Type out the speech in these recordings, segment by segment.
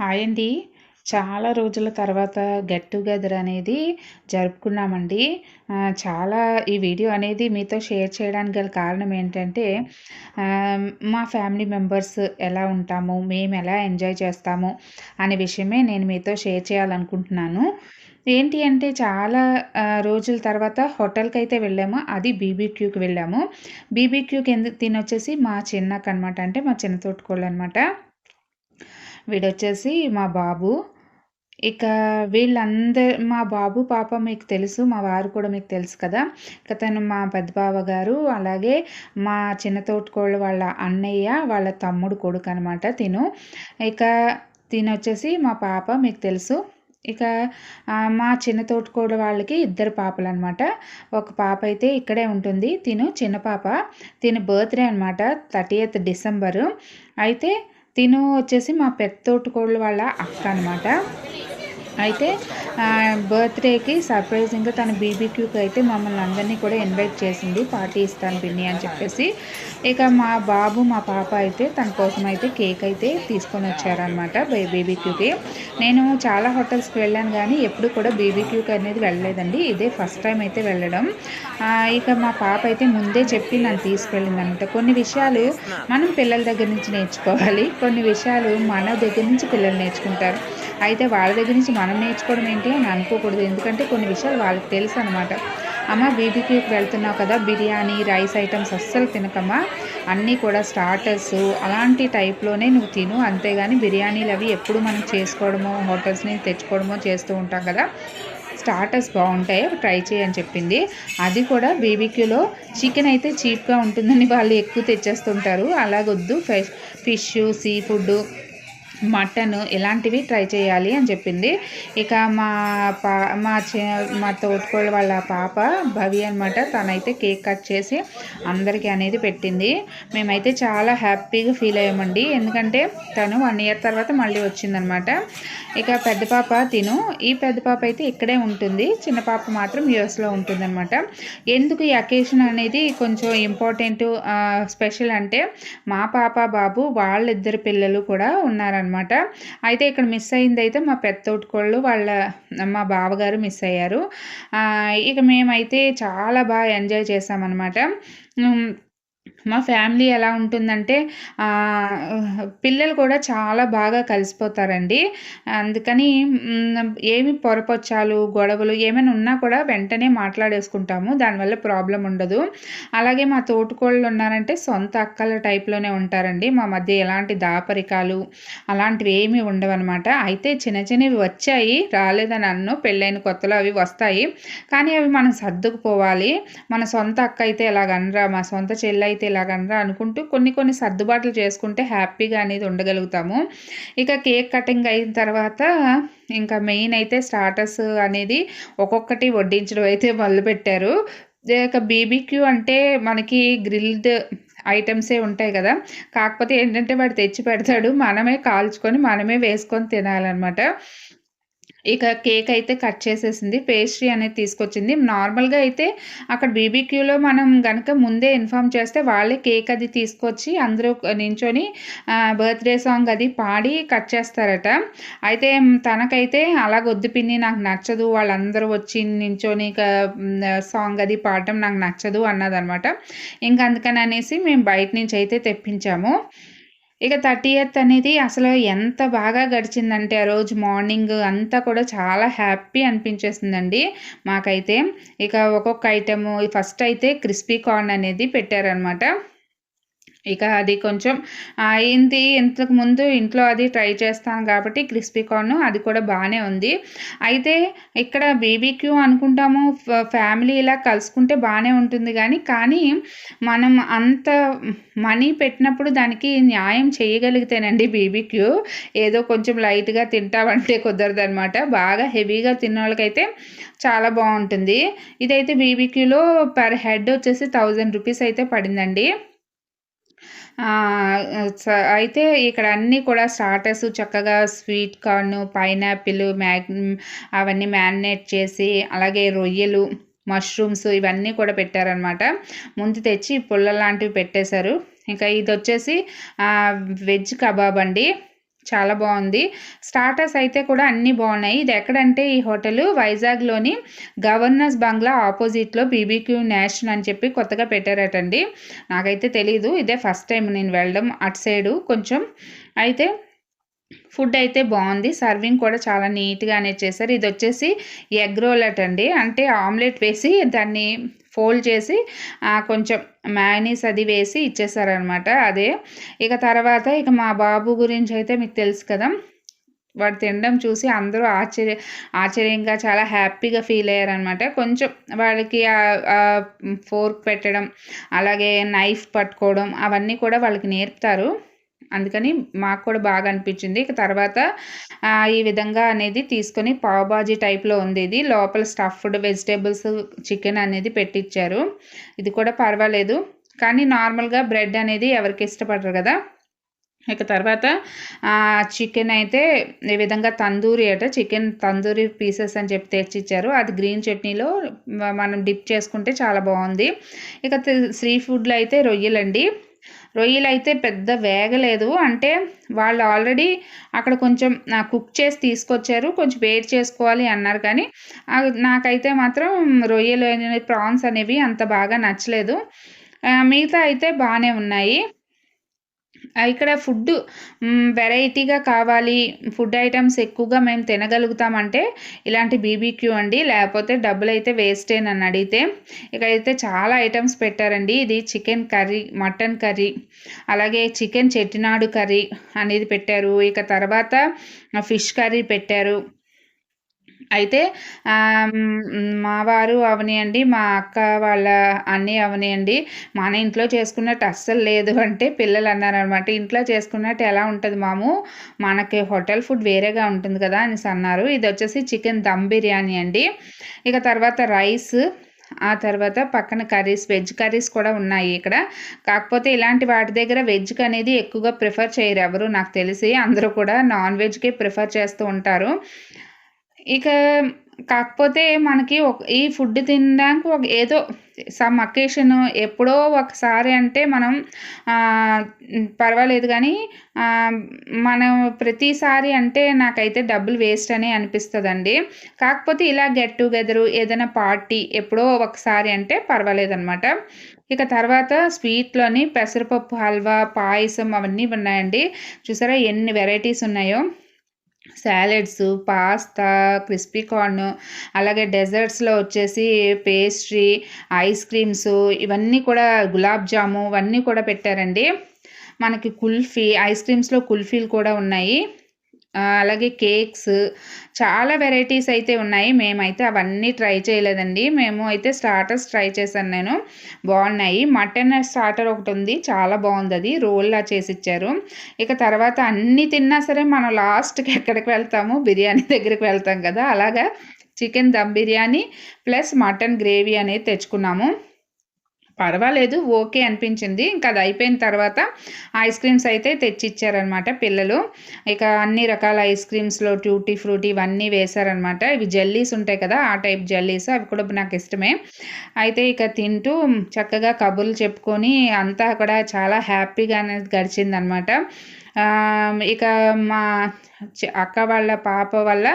Hi అండి. చాలా రోజుల తర్వాత గెట్ టుగెదర్ అనేది జరుపుకున్నామండి. చాలా ఈ వీడియో అనేది మీతో షేర్ చేయడానికి గల కారణం ఏంటంటే మా ఫ్యామిలీ మెంబర్స్ ఎలా ఉంటాము మేము ఎలా ఎంజాయ్ చేస్తాము అనే విషయమే నేను మీతో షేర్ చేయాలనుకుంటున్నాను. ఏంటి అంటే చాలా రోజుల తర్వాత హోటల్కి అయితే వెళ్ళాము. అది బీబీక్యూకి వెళ్ళాము. బీబీక్యూకి ఎందుకు తినొచ్చేసి మా చిన్నకు అనమాట అంటే మా చిన్న తోటకోళ్ళు అనమాట వీడొచ్చేసి మా బాబు. ఇక వీళ్ళందరు మా బాబు పాప మీకు తెలుసు మా వారు కూడా మీకు తెలుసు కదా. ఇక తను మా పెద్ద బావ గారు అలాగే మా చిన్న తోటకోళ్ళు వాళ్ళ అన్నయ్య వాళ్ళ తమ్ముడు కొడుకు అనమాట తిను. ఇక తిను వచ్చేసి మా పాప మీకు తెలుసు. ఇక మా చిన్న తోటకోడు వాళ్ళకి ఇద్దరు పాపలు అనమాట ఒక పాప అయితే ఇక్కడే ఉంటుంది తిను. చిన్న పాప తిను బర్త్డే అనమాట థర్టీ ఎయిత్ డిసెంబరు. అయితే తిను వచ్చేసి మా పెద్ద తోటకోళ్ళు వాళ్ళ అక్క అనమాట అయితే బర్త్డేకి సర్ప్రైజింగ్గా తన బీబీక్యూకి అయితే మమ్మల్ని అందరినీ కూడా ఇన్వైట్ చేసింది. పార్టీ ఇస్తాను పిన్ని అని చెప్పేసి. ఇక మా బాబు మా పాప అయితే తన కోసం అయితే కేక్ అయితే తీసుకొని వచ్చారనమాట బీబీక్యూకి. నేను చాలా హోటల్స్కి వెళ్ళాను కానీ ఎప్పుడు కూడా బీబీక్యూకి అనేది వెళ్ళలేదండి. ఇదే ఫస్ట్ టైం అయితే వెళ్ళడం. ఇక మా పాప అయితే ముందే చెప్పి నన్ను తీసుకెళ్ళింది అనమాట కొన్ని విషయాలు మనం పిల్లల దగ్గర నుంచి నేర్చుకోవాలి. కొన్ని విషయాలు మన దగ్గర నుంచి పిల్లలు నేర్చుకుంటారు. అయితే వాళ్ళ దగ్గర నుంచి మనం నేర్చుకోవడం ఏంటి అని అనుకోకూడదు. ఎందుకంటే కొన్ని విషయాలు వాళ్ళకి తెలుసు అనమాట అమ్మ బీబీక్యూకి వెళ్తున్నావు కదా బిర్యానీ రైస్ ఐటమ్స్ అస్సలు తినకమ్మా. అన్నీ కూడా స్టార్టర్స్. అలాంటి టైప్లోనే నువ్వు తిను. అంతేగాని బిర్యానీలు అవి ఎప్పుడు మనం చేసుకోవడమో హోటల్స్ నుంచి తెచ్చుకోవడమో చేస్తూ ఉంటాం కదా. స్టార్టర్స్ బాగుంటాయి. ట్రై చేయని చెప్పింది. అది కూడా బీబీక్యూలో చికెన్ అయితే చీప్గా ఉంటుందని వాళ్ళు ఎక్కువ తెచ్చేస్తుంటారు. అలాగొద్దు. Fish fish seafood mutton ఇలాంటివి ట్రై చేయాలి అని చెప్పింది. ఇక మా పా మా చి మా తోటికోళ్ళ వాళ్ళ పాప భవి అనమాట తనైతే కేక్ కట్ చేసి అందరికీ అనేది పెట్టింది. మేమైతే చాలా హ్యాపీగా ఫీల్ అయ్యామండి. ఎందుకంటే తను వన్ ఇయర్ తర్వాత మళ్ళీ వచ్చిందనమాట ఇక పెద్ద పాప తిను. ఈ పెద్ద పాప అయితే ఇక్కడే ఉంటుంది. చిన్న పాప మాత్రం యూఎస్లో ఉంటుందన్నమాట. ఎందుకు ఈ అకేషన్ అనేది కొంచెం ఇంపార్టెంట్ స్పెషల్ అంటే మా పాప బాబు వాళ్ళిద్దరు పిల్లలు కూడా ఉన్నారనమాట అనమాట అయితే ఇక్కడ మిస్ అయింది అయితే మా పెద్ద తోటకోళ్ళు వాళ్ళ మా బావగారు మిస్ అయ్యారు. ఇక మేమైతే చాలా బాగా ఎంజాయ్ చేసామన్నమాట. మా ఫ్యామిలీ ఎలా ఉంటుందంటే పిల్లలు కూడా చాలా బాగా కలిసిపోతారండి. అందుకని ఏమి పొరపొచ్చాలు గొడవలు ఏమైనా ఉన్నా కూడా వెంటనే మాట్లాడేసుకుంటాము. దానివల్ల ప్రాబ్లం ఉండదు. అలాగే మా తోటకోళ్ళు ఉన్నారంటే సొంత అక్కల టైప్లోనే ఉంటారండి. మా మధ్య ఎలాంటి దాపరికాలు అలాంటివి ఏమీ ఉండవన్నమాట. అయితే చిన్న చిన్నవి వచ్చాయి రాలేదని అన్ను పెళ్ళైన కొత్తలో అవి వస్తాయి. కానీ అవి మనం సర్దుకుపోవాలి. మన సొంత అక్క అయితే ఎలాగనరా మా సొంత చెల్లి అయితే ఇలాగనరా అనుకుంటూ కొన్ని కొన్ని సర్దుబాట్లు చేసుకుంటే హ్యాపీగా అనేది ఉండగలుగుతాము. ఇక కేక్ కటింగ్ అయిన తర్వాత ఇంకా మెయిన్ అయితే స్టార్టర్స్ అనేది ఒక్కొక్కటి వడ్డించడం అయితే మొదలుపెట్టారు ఇక బీబీక్యూ అంటే మనకి గ్రిల్డ్ ఐటమ్సే ఉంటాయి కదా. కాకపోతే ఏంటంటే వాడు తెచ్చి పెడతాడు. మనమే కాల్చుకొని మనమే వేసుకొని తినాలన్నమాట. ఇక కేక్ అయితే కట్ చేసేసింది. పేస్ట్రీ అనేది తీసుకొచ్చింది. నార్మల్గా అయితే అక్కడ బీబీక్యూలో మనం కనుక ముందే ఇన్ఫామ్ చేస్తే వాళ్ళే కేక్ అది తీసుకొచ్చి అందరూ నించొని బర్త్డే సాంగ్ అది పాడి కట్ చేస్తారట. అయితే తనకైతే అలా వద్దు పిన్ని నాకు నచ్చదు. వాళ్ళందరూ వచ్చి నించొని సాంగ్ అది పాడటం నాకు నచ్చదు అన్నదనమాట. ఇంకా అందుకని అనేసి మేము బయట నుంచి అయితే తెప్పించాము. ఇక థర్టీ ఎయిత్ అనేది అసలు ఎంత బాగా గడిచిందంటే ఆ రోజు మార్నింగ్ అంతా కూడా చాలా హ్యాపీ అనిపించేసిందండి. మాకైతే ఇక ఒక్కొక్క ఐటెము ఫస్ట్ అయితే క్రిస్పీ కార్న్ అనేది పెట్టారనమాట ఇక అది కొంచెం అయింది. ఇంతకు ముందు ఇంట్లో అది ట్రై చేస్తాను కాబట్టి క్రిస్పీ కార్న్ అది కూడా బాగానే ఉంది. అయితే ఇక్కడ బీబీక్యూ అనుకుంటాము ఫ్యామిలీ ఇలా కలుసుకుంటే బాగానే ఉంటుంది కానీ కానీ మనం అంత మనీ పెట్టినప్పుడు దానికి న్యాయం చేయగలిగితేనండి బీబీక్యూ ఏదో కొంచెం లైట్గా తింటామంటే కుదరదు అనమాట బాగా హెవీగా తిన్న వాళ్ళకైతే చాలా బాగుంటుంది. ఇదైతే బీబీక్యూలో పర్ హెడ్ వచ్చేసి థౌజండ్ రూపీస్ అయితే పడిందండి. అయితే ఇక్కడ అన్నీ కూడా స్టార్టర్స్ చక్కగా స్వీట్ కార్న్ పైనాపిల్ మ్యాగ్ అవన్నీ మ్యారినేట్ చేసి అలాగే రొయ్యలు మష్రూమ్స్ ఇవన్నీ కూడా పెట్టారనమాట ముందు తెచ్చి పుల్ల లాంటివి పెట్టేశారు. ఇంకా ఇది వచ్చేసి వెజ్ కబాబ్ అండి. చాలా బాగుంది. స్టార్టర్స్ అయితే కూడా అన్నీ బాగున్నాయి. ఇది ఎక్కడంటే ఈ హోటల్ వైజాగ్లోని గవర్నర్స్ బంగ్లా ఆపోజిట్లో బీబీక్యూ నేషన్ అని చెప్పి కొత్తగా పెట్టారటండి. నాకైతే తెలీదు. ఇదే ఫస్ట్ టైం నేను వెళ్ళడం అటు సైడు కొంచెం. అయితే ఫుడ్ అయితే బాగుంది. సర్వింగ్ కూడా చాలా నీట్గానే చేశారు. ఇది వచ్చేసి ఎగ్ రోల్ అండి అంటే ఆమ్లెట్ వేసి దాన్ని ఫోల్డ్ చేసి కొంచెం మ్యానీస్ అది వేసి ఇచ్చేసారనమాట అదే ఇక తర్వాత ఇక మా బాబు గురించి అయితే మీకు తెలుసు కదా వాడు తినడం చూసి అందరూ ఆశ్చర్య ఆశ్చర్యంగా చాలా హ్యాపీగా ఫీల్ అయ్యారనమాట కొంచెం వాళ్ళకి ఫోర్క్ పెట్టడం అలాగే నైఫ్ పట్టుకోవడం అవన్నీ కూడా వాళ్ళకి నేర్పుతారు. అందుకని మాకు కూడా బాగా అనిపించింది. ఇక తర్వాత ఈ విధంగా అనేది తీసుకొని పావుబాజీ టైప్లో ఉంది ఇది లోపల స్టఫ్డ్ వెజిటేబుల్స్ చికెన్ అనేది పెట్టించారు ఇది కూడా పర్వాలేదు. కానీ నార్మల్గా బ్రెడ్ అనేది ఎవరికి ఇష్టపడరు కదా. ఇక తర్వాత చికెన్ అయితే ఈ విధంగా తందూరి అట. చికెన్ తందూరి పీసెస్ అని చెప్పి తెచ్చిచ్చారు. అది గ్రీన్ చట్నీలో మనం డిప్ చేసుకుంటే చాలా బాగుంది. ఇక శ్రీ ఫుడ్లో అయితే రొయ్యలండి. రొయ్యలు అయితే పెద్ద వేగలేదు. అంటే వాళ్ళు ఆల్రెడీ అక్కడ కొంచెం కుక్ చేసి తీసుకొచ్చారు కొంచెం వేడి చేసుకోవాలి అన్నారు. కానీ నాకైతే మాత్రం రొయ్యలు అనేవి ప్రాన్స్ అనేవి అంత బాగా నచ్చలేదు. మిగతా అయితే బాగానే ఉన్నాయి. ఇక్కడ ఫుడ్ వెరైటీగా కావాలి. ఫుడ్ ఐటమ్స్ ఎక్కువగా మేము తినగలుగుతామంటే ఇలాంటి బీబీక్యూ అండి. లేకపోతే డబ్బులు అయితే వేస్టే నన్ను అడిగితే. ఇక్కడైతే చాలా ఐటమ్స్ పెట్టారండి. ఇది చికెన్ కర్రీ మటన్ కర్రీ అలాగే చికెన్ చెట్టినాడు కర్రీ అనేది పెట్టారు. ఇక తర్వాత ఫిష్ కర్రీ పెట్టారు. అయితే మా వారు అవనియండి మా అక్క వాళ్ళ అన్నీ అవనియండి మన ఇంట్లో చేసుకున్నట్టు అస్సలు లేదు అంటే పిల్లలు అన్నారనమాట. ఇంట్లో చేసుకున్నట్టు ఎలా ఉంటుంది మాము? మనకి హోటల్ ఫుడ్ వేరేగా ఉంటుంది కదా అనేసి అన్నారు. ఇది వచ్చేసి చికెన్ దమ్ బిర్యానీ అండి. ఇక తర్వాత రైస్ ఆ తర్వాత పక్కన కర్రీస్ వెజ్ కర్రీస్ కూడా ఉన్నాయి ఇక్కడ. కాకపోతే ఇలాంటి వాటి దగ్గర వెజ్ అనేది ఎక్కువగా ప్రిఫర్ చేయరు ఎవరు నాకు తెలిసి. అందరూ కూడా నాన్ వెజ్కే ప్రిఫర్ చేస్తూ ఉంటారు. ఇక కాకపోతే మనకి ఒక ఈ ఫుడ్ తినడానికి ఒక ఏదో సమ్ అకేషన్ ఎప్పుడో ఒకసారి అంటే మనం పర్వాలేదు కానీ మనం ప్రతిసారి అంటే నాకైతే డబ్బులు వేస్ట్ అనే అనిపిస్తుందండి. కాకపోతే ఇలా గెట్ టుగెదర్ ఏదైనా పార్టీ ఎప్పుడో ఒకసారి అంటే పర్వాలేదు అనమాట ఇక తర్వాత స్వీట్లోని పెసరపప్పు హల్వా పాయసం అవన్నీ ఉన్నాయండి. చూసారా ఎన్ని వెరైటీస్ ఉన్నాయో. సాలెడ్స్ పాస్తా క్రిస్పీ కార్న్ అలాగే డెజర్ట్స్లో వచ్చేసి పేస్ట్రీ ఐస్ క్రీమ్స్ ఇవన్నీ కూడా గులాబ్ జాము ఇవన్నీ కూడా పెట్టారండి. మనకి కుల్ఫీ ఐస్ క్రీమ్స్లో కుల్ఫీలు కూడా ఉన్నాయి. అలాగే కేక్స్ చాలా వెరైటీస్ అయితే ఉన్నాయి. మేమైతే అవన్నీ ట్రై చేయలేదండి. మేము అయితే స్టార్టర్స్ ట్రై చేశాను నేను. బాగున్నాయి. మటన్ స్టార్టర్ ఒకటి ఉంది. చాలా బాగుంది అది. రోల్లా చేసి ఇచ్చారు. ఇక తర్వాత అన్నీ తిన్నా సరే మనం లాస్ట్కి ఎక్కడికి వెళ్తాము? బిర్యానీ దగ్గరికి వెళ్తాం కదా. అలాగా chicken dum biryani plus mutton gravy అనేది తెచ్చుకున్నాము. పర్వాలేదు ఓకే అనిపించింది. ఇంకా అది అయిపోయిన తర్వాత ఐస్ క్రీమ్స్ అయితే తెచ్చిచ్చారనమాట పిల్లలు. ఇక అన్ని రకాల ఐస్ క్రీమ్స్లో ట్యూటీ ఫ్రూటీ ఇవన్నీ వేశారనమాట ఇవి జెల్లీస్ ఉంటాయి కదా ఆ టైప్ జెల్లీస్ అవి కూడా నాకు ఇష్టమే. అయితే ఇక తింటూ చక్కగా కబుర్లు చెప్పుకొని అంతా కూడా చాలా హ్యాపీగా అనేది గడిచిందనమాట ఇక మా అక్క వాళ్ళ పాప వల్ల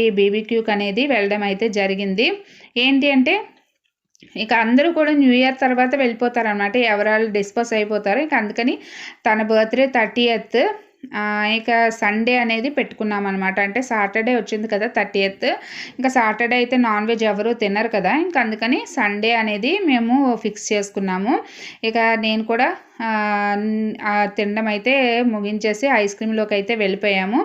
ఈ బీబీక్యూకి అనేది వెళ్ళడం అయితే జరిగింది. ఏంటి అంటే ఇక అందరూ కూడా న్యూ ఇయర్ తర్వాత వెళ్ళిపోతారనమాట ఎవరాళ్ళు డిస్పోజ్ అయిపోతారు ఇక అందుకని తన బర్త్డే థర్టీయత్ ఇక సండే అనేది పెట్టుకున్నాం అనమాట అంటే సాటర్డే వచ్చింది కదా థర్టీయత్ ఇంకా సాటర్డే అయితే నాన్ వెజ్ ఎవరు తినరు కదా. ఇంకా అందుకని సండే అనేది మేము ఫిక్స్ చేసుకున్నాము. ఇక నేను కూడా తినడం అయితే ముగించేసి ఐస్ క్రీమ్లోకి అయితే వెళ్ళిపోయాము.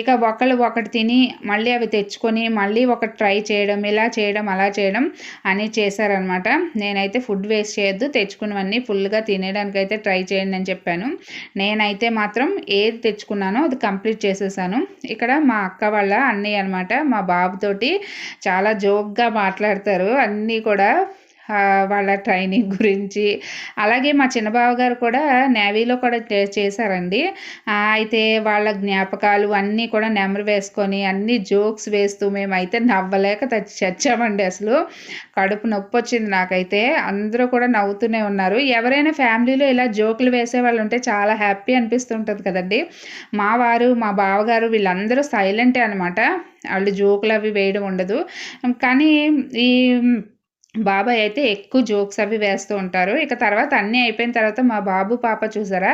ఇక ఒకళ్ళు ఒకటి తిని మళ్ళీ అవి తెచ్చుకొని మళ్ళీ ఒకటి ట్రై చేయడం ఇలా చేయడం అలా చేయడం అని చేశారనమాట. నేనైతే ఫుడ్ వేస్ట్ చేయొద్దు తెచ్చుకున్నవన్నీ ఫుల్గా తినేయడానికి అయితే ట్రై చేయండి అని చెప్పాను. నేనైతే మాత్రం ఏది తెచ్చుకున్నానో అది కంప్లీట్ చేసేసాను. ఇక్కడ మా అక్క వాళ్ళ అన్నయ్య అనమాట మా బాబుతోటి చాలా జోక్గా మాట్లాడతారు. అన్నీ కూడా వాళ్ళ ట్రైనింగ్ గురించి. అలాగే మా చిన్న బావగారు కూడా నేవీలో కూడా చేశారండి. అయితే వాళ్ళ జ్ఞాపకాలు అన్నీ కూడా నెమరు వేసుకొని అన్ని జోక్స్ వేస్తూ మేమైతే నవ్వలేక చచ్చామండి అసలు. కడుపు నొప్పి వచ్చింది నాకైతే. అందరూ కూడా నవ్వుతూనే ఉన్నారు. ఎవరైనా ఫ్యామిలీలో ఇలా జోకులు వేసే వాళ్ళు ఉంటే చాలా హ్యాపీ అనిపిస్తుంటుంది కదండి. మా వారు మా బావగారు వీళ్ళందరూ సైలెంటే అనమాట వాళ్ళు జోకులు అవి వేయడం ఉండదు. కానీ ఈ బాబాయ్ అయితే ఎక్కువ జోక్స్ అవి వేస్తూ ఉంటారు. ఇక తర్వాత అన్నీ అయిపోయిన తర్వాత మా బాబు పాప చూసారా?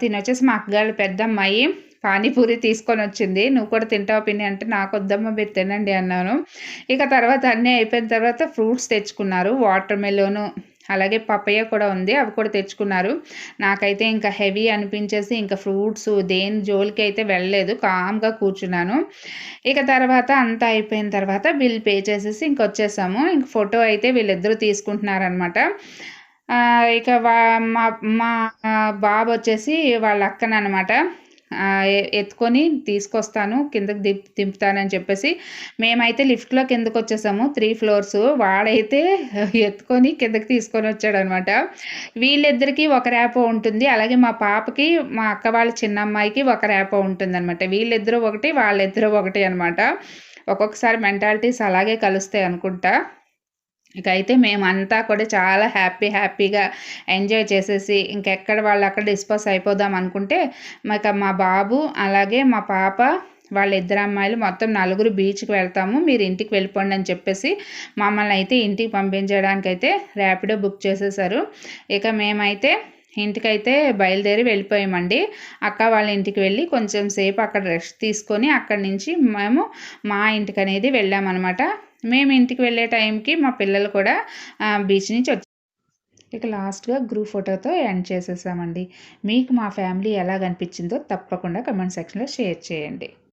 తినొచ్చేసి మా అక్కగారు పెద్దమ్మాయి పానీపూరి తీసుకొని వచ్చింది. నువ్వు కూడా తింటావు పిన్ని అంటే నాకు వద్దమ్మ మీరు తినండి అన్నాను. ఇక తర్వాత అన్నీ అయిపోయిన తర్వాత ఫ్రూట్స్ తెచ్చుకున్నారు. వాటర్ మెలోను అలాగే పప్పయ్య కూడా ఉంది అవి కూడా తెచ్చుకున్నారు. నాకైతే ఇంకా హెవీ అనిపించేసి ఇంకా ఫ్రూట్స్ దేని జోలికి అయితే వెళ్ళలేదు కామ్గా కూర్చున్నాను. ఇక తర్వాత అంతా అయిపోయిన తర్వాత బిల్ పే చేసేసి ఇంక వచ్చేసాము. ఇంక ఫోటో అయితే వీళ్ళిద్దరూ తీసుకుంటున్నారనమాట ఇక మా మా బాబు వచ్చేసి వాళ్ళ అక్కనమాట ఎత్తుకొని తీసుకొస్తాను కిందకి దిప్ దింపుతానని చెప్పేసి. మేమైతే లిఫ్ట్లో కిందకు వచ్చేసాము త్రీ ఫ్లోర్స్. వాడైతే ఎత్తుకొని కిందకి తీసుకొని వచ్చాడు అనమాట ఒక ర్యాపో ఉంటుంది. అలాగే మా పాపకి మా అక్క వాళ్ళ చిన్న అమ్మాయికి ఒక ర్యాపో ఉంటుంది అనమాట వీళ్ళిద్దరూ ఒకటి వాళ్ళిద్దరూ ఒకటి అనమాట. ఒక్కొక్కసారి మెంటాలిటీస్ అలాగే కలుస్తాయి అనుకుంటా. ఇక అయితే మేమంతా కూడా చాలా హ్యాపీ హ్యాపీగా ఎంజాయ్ చేసేసి ఇంకెక్కడ వాళ్ళు అక్కడ డిస్పోజ్ అయిపోదాం అనుకుంటే మాకు మా బాబు అలాగే మా పాప వాళ్ళ ఇద్దరు అమ్మాయిలు మొత్తం నలుగురు బీచ్కి వెళ్తాము. మీరు ఇంటికి వెళ్ళిపోండి అని చెప్పేసి మమ్మల్ని అయితే ఇంటికి పంపించడానికి అయితే ర్యాపిడో బుక్ చేసేసారు. ఇక మేమైతే ఇంటికైతే బయలుదేరి వెళ్ళిపోయామండి. అక్క వాళ్ళ ఇంటికి వెళ్ళి కొంచెం సేపు అక్కడ రెస్ట్ తీసుకొని అక్కడి నుంచి మేము మా ఇంటికి అనేది వెళ్ళామన్నమాట. మేము ఇంటికి వెళ్ళే టైంకి మా పిల్లలు కూడా బీచ్ నుంచి వచ్చి ఇక లాస్ట్గా గ్రూప్ ఫోటోతో ఎండ్ చేసేసామండి. మీకు మా ఫ్యామిలీ ఎలా కనిపించిందో తప్పకుండా కమెంట్ సెక్షన్లో షేర్ చేయండి.